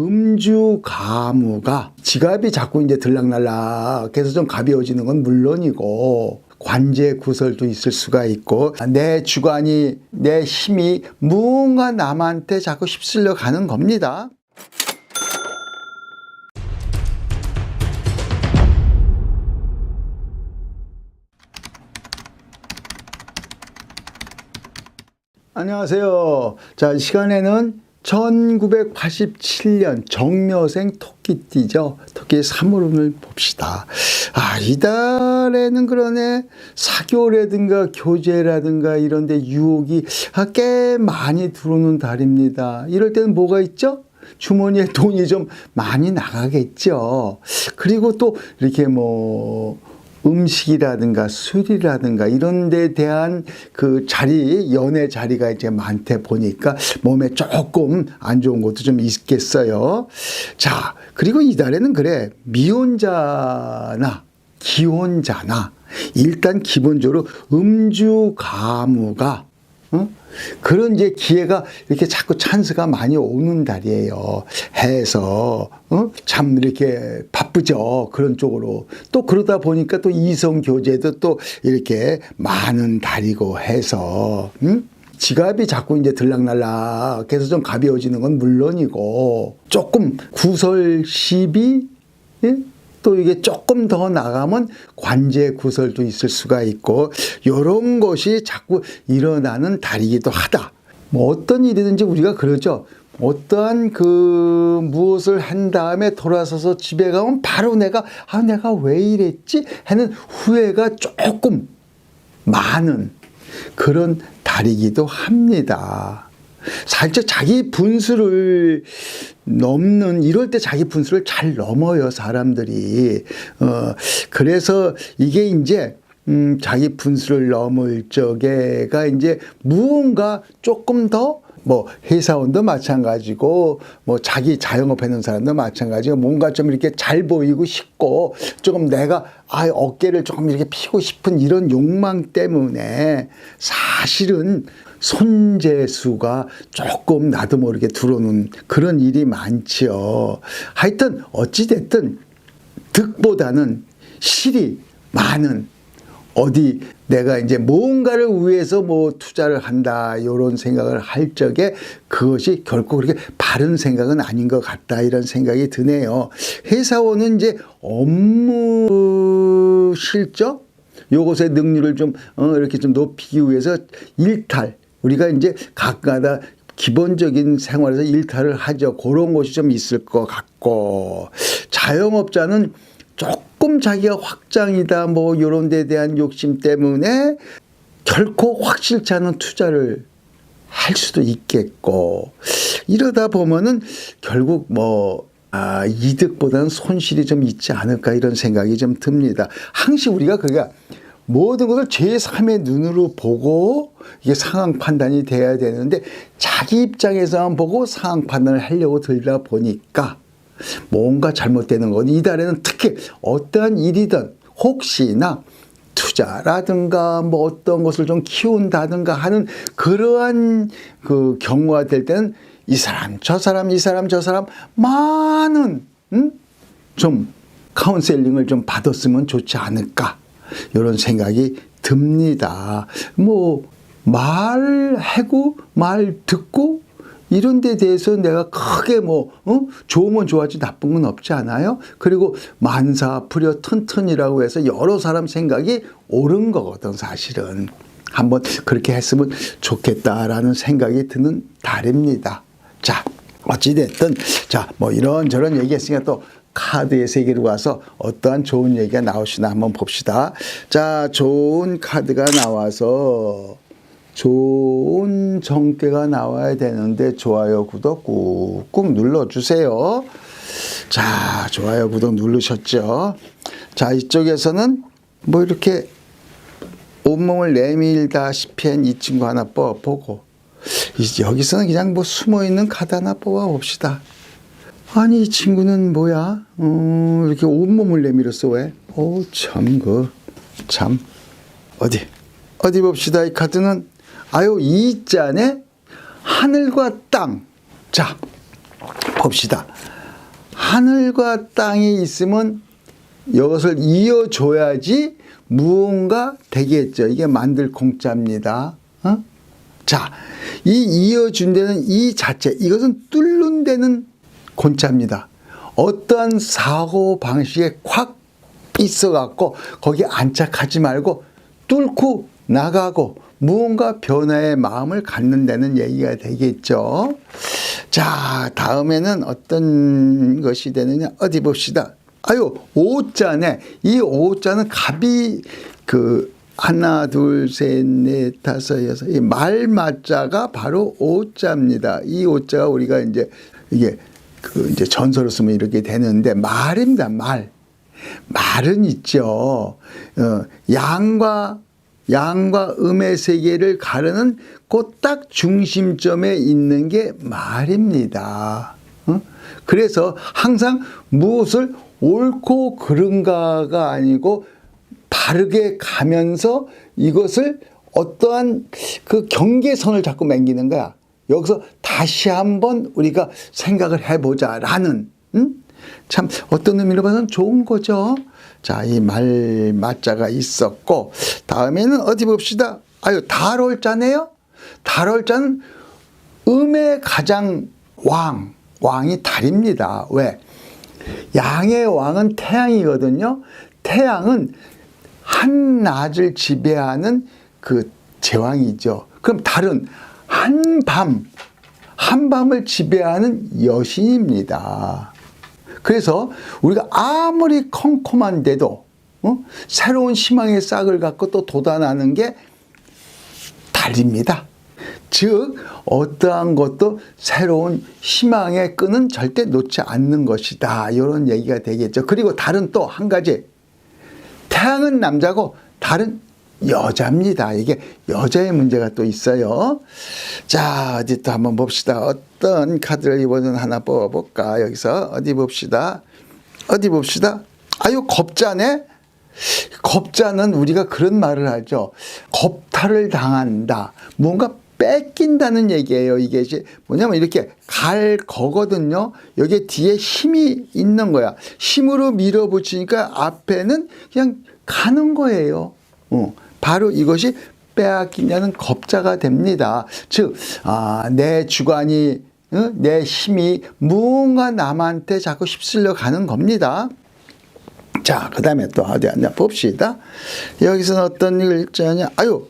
음주 가무가 지갑이 자꾸 이제 들락날락해서 좀 가벼워지는 건 물론이고 관제 구설도 있을 수가 있고 내 주관이 내 힘이 무언가 남한테 자꾸 휩쓸려 가는 겁니다. 안녕하세요. 자, 이 시간에는 1987년 정묘생 토끼띠죠. 토끼 사물운을 봅시다. 아, 이달에는 그러네. 사교라든가 교제라든가 이런 데 유혹이 아, 꽤 많이 들어오는 달입니다. 이럴 때는 뭐가 있죠? 주머니에 돈이 좀 많이 나가겠죠. 그리고 또 이렇게 뭐 음식이라든가 술이라든가 이런 데 대한 그 자리, 연애 자리가 이제 많대 보니까 몸에 조금 안 좋은 것도 좀 있겠어요. 자, 그리고 이달에는 그래. 미혼자나 기혼자나 일단 기본적으로 음주 가무가 어? 그런 이제 기회가 이렇게 자꾸 찬스가 많이 오는 달이에요. 해서 어? 참 이렇게 바쁘죠. 그런 쪽으로 또 그러다 보니까 또 이성 교제도 또 이렇게 많은 달이고 해서 음? 지갑이 자꾸 이제 들락날락 해서 좀 가벼워지는 건 물론이고 조금 구설 시비 예? 또 이게 조금 더 나가면 관제 구설도 있을 수가 있고 이런 것이 자꾸 일어나는 달이기도 하다. 뭐 어떤 일이든지 우리가 그러죠. 어떠한 그 무엇을 한 다음에 돌아서서 집에 가면 바로 내가 아 내가 왜 이랬지 하는 후회가 조금 많은 그런 달이기도 합니다. 살짝 자기 분수를 넘는 이럴 때 자기 분수를 잘 넘어요 사람들이. 어 그래서 이게 이제 음 자기 분수를 넘을 적에가 이제 무언가 조금 더 뭐 회사원도 마찬가지고 뭐 자기 자영업 하는 사람도 마찬가지고 뭔가 좀 이렇게 잘 보이고 싶고 조금 내가 아 어깨를 조금 이렇게 피고 싶은 이런 욕망 때문에 사실은 손재수가 조금 나도 모르게 들어오는 그런 일이 많지요. 하여튼 어찌됐든 득보다는 실이 많은 어디 내가 이제 뭔가를 위해서 뭐 투자를 한다 이런 생각을 할 적에 그것이 결코 그렇게 바른 생각은 아닌 것 같다 이런 생각이 드네요. 회사원은 이제 업무 실적 요것의 능률을 좀 어, 이렇게 좀 높이기 위해서 일탈 우리가 이제 각가다 기본적인 생활에서 일탈을 하죠. 그런 것이 좀 있을 것 같고 자영업자는 조금 자기가 확장이다 뭐 이런 데 대한 욕심 때문에 결코 확실치 않은 투자를 할 수도 있겠고 이러다 보면은 결국 뭐 아, 이득보다는 손실이 좀 있지 않을까 이런 생각이 좀 듭니다. 항상 우리가 그가 모든 것을 제3의 눈으로 보고 이게 상황 판단이 돼야 되는데 자기 입장에서만 보고 상황 판단을 하려고 들다 보니까 뭔가 잘못되는 건 이달에는 특히 어떠한 일이든 혹시나 투자라든가 뭐 어떤 것을 좀 키운다든가 하는 그러한 그 경우가 될 때는 이 사람 저 사람 이 사람 저 사람 많은 음? 좀 카운셀링을 좀 받았으면 좋지 않을까 이런 생각이 듭니다. 뭐 말하고 말 듣고 이런 데 대해서 내가 크게 뭐 어? 좋으면 좋았지 나쁜 건 없지 않아요? 그리고 만사 불여 튼튼이라고 해서 여러 사람 생각이 옳은 거거든 사실은. 한번 그렇게 했으면 좋겠다라는 생각이 드는 달입니다. 자, 어찌됐든, 자, 뭐 이런저런 얘기했으니까 또 카드의 세계로 가서 어떠한 좋은 얘기가 나오시나 한번 봅시다. 자, 좋은 카드가 나와서 좋은 정계가 나와야 되는데 좋아요, 구독 꾹꾹 눌러주세요. 자, 좋아요, 구독 누르셨죠? 자, 이쪽에서는 뭐 이렇게 온몸을 내밀다시피 한 이 친구 하나 뽑아보고 여기서는 그냥 뭐 숨어있는 카드 하나 뽑아봅시다. 아니 이 친구는 뭐야? 어, 이렇게 온몸을 내밀었어 왜? 오 참 그 참 어디 어디 봅시다 이 카드는 아유 이 잔에 하늘과 땅. 자 봅시다. 하늘과 땅이 있으면 이것을 이어줘야지 무언가 되겠죠. 이게 만들 공짜입니다. 어? 자, 이 이어준 데는 이 자체, 이것은 뚫는 데는 곤자입니다. 어떠한 사고 방식에 콱 있어갖고 거기에 안착하지 말고 뚫고 나가고 무언가 변화의 마음을 갖는다는 얘기가 되겠죠. 자, 다음에는 어떤 것이 되느냐? 어디 봅시다. 아유, 오자네. 이 오자는 갑이 그 하나, 둘, 셋, 넷, 다섯, 여섯. 이 말맞자가 바로 오자입니다. 이 오자가 우리가 이제 이게 그 이제 전설을 쓰면 이렇게 되는데 말입니다. 말. 말은 있죠. 어, 양과 양과 음의 세계를 가르는 그 딱 중심점에 있는 게 말입니다. 어? 그래서 항상 무엇을 옳고 그른가가 아니고 바르게 가면서 이것을 어떠한 그 경계선을 자꾸 맹기는 거야. 여기서 다시 한번 우리가 생각을 해보자라는, 응? 참 어떤 의미로 봐서는 좋은 거죠. 자, 이 말 맞자가 있었고, 다음에는 어디 봅시다. 아유, 달월자네요? 달월자는 음의 가장 왕, 왕이 달입니다. 왜? 양의 왕은 태양이거든요. 태양은 한낮을 지배하는 그 제왕이죠. 그럼 달은 한밤, 한밤을 지배하는 여신입니다. 그래서 우리가 아무리 컴컴한데도 어? 새로운 희망의 싹을 갖고 또 돋아나는 게 달입니다. 즉 어떠한 것도 새로운 희망의 끈은 절대 놓지 않는 것이다. 이런 얘기가 되겠죠. 그리고 달은 또한 가지 태양은 남자고 달은 여자입니다. 이게 여자의 문제가 또 있어요. 자, 어디 또 한번 봅시다. 어떤 카드를 이번엔 하나 뽑아볼까? 여기서 어디 봅시다. 어디 봅시다. 아유, 겁자네? 겁자는 우리가 그런 말을 하죠. 겁탈을 당한다. 뭔가 뺏긴다는 얘기예요. 이게 이제 뭐냐면 이렇게 갈 거거든요. 여기 뒤에 힘이 있는 거야. 힘으로 밀어붙이니까 앞에는 그냥 가는 거예요. 어, 바로 이것이 빼앗기냐는 겁자가 됩니다. 즉, 아, 내 주관이, 어? 내 힘이 무언가 남한테 자꾸 휩쓸려 가는 겁니다. 자, 그 다음에 또 어디 앉아 봅시다. 여기서는 어떤 글자냐? 아유,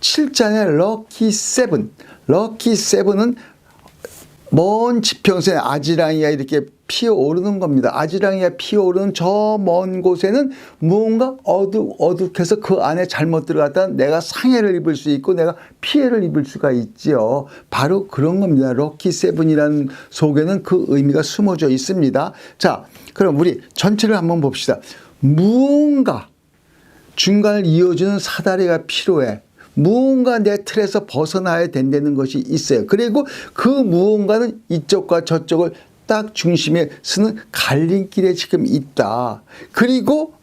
7자의 럭키 세븐. 럭키 세븐은 먼 지평선에 아지랑이가 이렇게 피어오르는 겁니다. 아지랑이가 피어오르는 저 먼 곳에는 무언가 어둑, 어둑해서 그 안에 잘못 들어갔다 내가 상해를 입을 수 있고 내가 피해를 입을 수가 있지요. 바로 그런 겁니다. 럭키 세븐이라는 속에는 그 의미가 숨어져 있습니다. 자, 그럼 우리 전체를 한번 봅시다. 무언가 중간을 이어주는 사다리가 필요해. 무언가 내 틀에서 벗어나야 된다는 것이 있어요. 그리고 그 무언가는 이쪽과 저쪽을 딱 중심에 쓰는 갈림길에 지금 있다. 그리고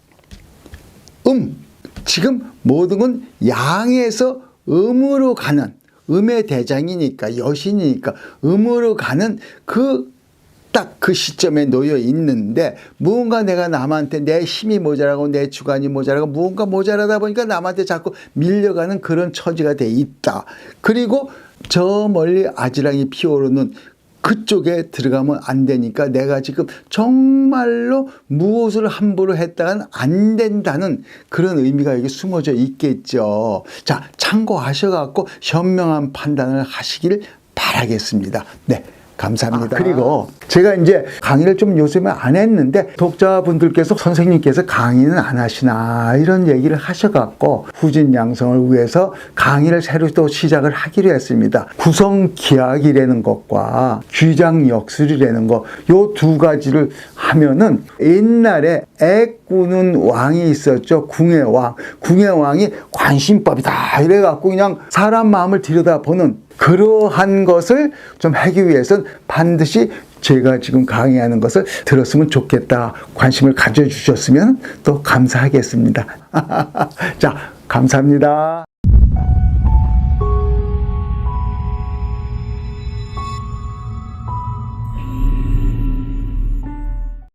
음, 지금 모든 건 양에서 음으로 가는 음의 대장이니까 여신이니까 음으로 가는 그딱그 시점에 놓여 있는데 무언가 내가 남한테 내 힘이 모자라고 내 주관이 모자라고 무언가 모자라다 보니까 남한테 자꾸 밀려가는 그런 처지가 돼 있다. 그리고 저 멀리 아지랑이 피어오르는 그쪽에 들어가면 안 되니까 내가 지금 정말로 무엇을 함부로 했다간 안 된다는 그런 의미가 여기 숨어져 있겠죠. 자, 참고하셔갖고 현명한 판단을 하시기를 바라겠습니다. 네. 감사합니다. 아, 그리고 제가 이제 강의를 좀 요즘에 안 했는데 독자분들께서 선생님께서 강의는 안 하시나 이런 얘기를 하셔갖고 후진 양성을 위해서 강의를 새로 또 시작을 하기로 했습니다. 구성 기약이라는 것과 귀장 역술이라는 것 요 두 가지를 하면은 옛날에 애꾸는 왕이 있었죠. 궁의 왕. 궁의 왕이 관심법이다 이래갖고 그냥 사람 마음을 들여다보는 그러한 것을 좀 하기 위해서는 반드시 제가 지금 강의하는 것을 들었으면 좋겠다. 관심을 가져주셨으면 또 감사하겠습니다. 자, 감사합니다.